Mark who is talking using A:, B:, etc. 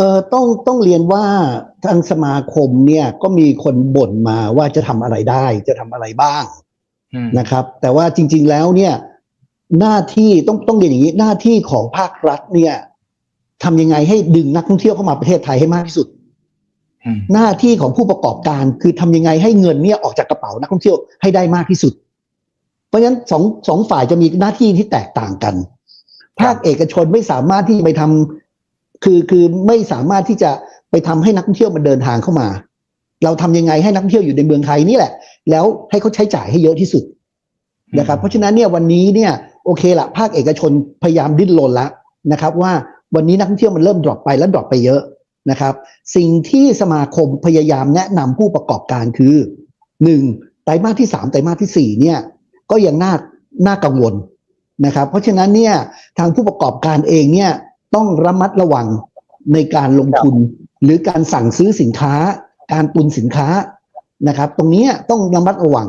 A: ออต้องต้องเรียนว่าทางสมาคมเนี่ยก็มีคนบ่นมาว่าจะทำอะไรได้ จะทำอะไรบ้าง
B: อืม
A: นะครับ แต่ว่าจริง ๆแล้วเนี่ยหน้าที่ต้องต้องเรียนอย่างนี้หน้าที่ของภาครัฐเนี่ยทำยังไงให้ดึงนักท่องเที่ยวเข้ามาประเทศไทยให้มากที่สุด
B: อืม
A: หน้าที่ของผู้ประกอบการคือทำยังไงให้เงินเนี่ยออกจากกระเป๋านักท่องเที่ยวให้ได้มากที่สุด เพราะฉะนั้นสองสองฝ่ายจะมีหน้าที่ที่แตกต่างกัน ภาคเอกชนไม่สามารถที่จะไปทำ คือคือไม่สามารถที่จะไปทำให้นักท่องเที่ยวมันเดินทางเข้ามา เราทำยังไงให้นักท่องเที่ยวอยู่ในเมืองไทยนี่แหละ แล้วให้เขาใช้จ่ายให้เยอะที่สุดนะครับ เพราะฉะนั้นเนี่ยวันนี้เนี่ยโอเคละภาคเอกชนพยายามดิ้นรนแล้วนะครับ ว่าวันนี้นักท่องเที่ยวมันเริ่มดรอปไปแล้วดรอปไปเยอะนะครับ สิ่งที่สมาคมพยายามแนะนำผู้ประกอบการคือหนึ่งไตรมาสที่สามไตรมาสที่สี่เนี่ย ก็ยังน่าน่ากังวลนะครับ เพราะฉะนั้นเนี่ยทางผู้ประกอบการเองเนี่ย ต้องระมัดระวังในการลงทุน หรือการสั่งซื้อสินค้า การตุนสินค้านะครับ ตรงเนี้ยต้องระมัดระวัง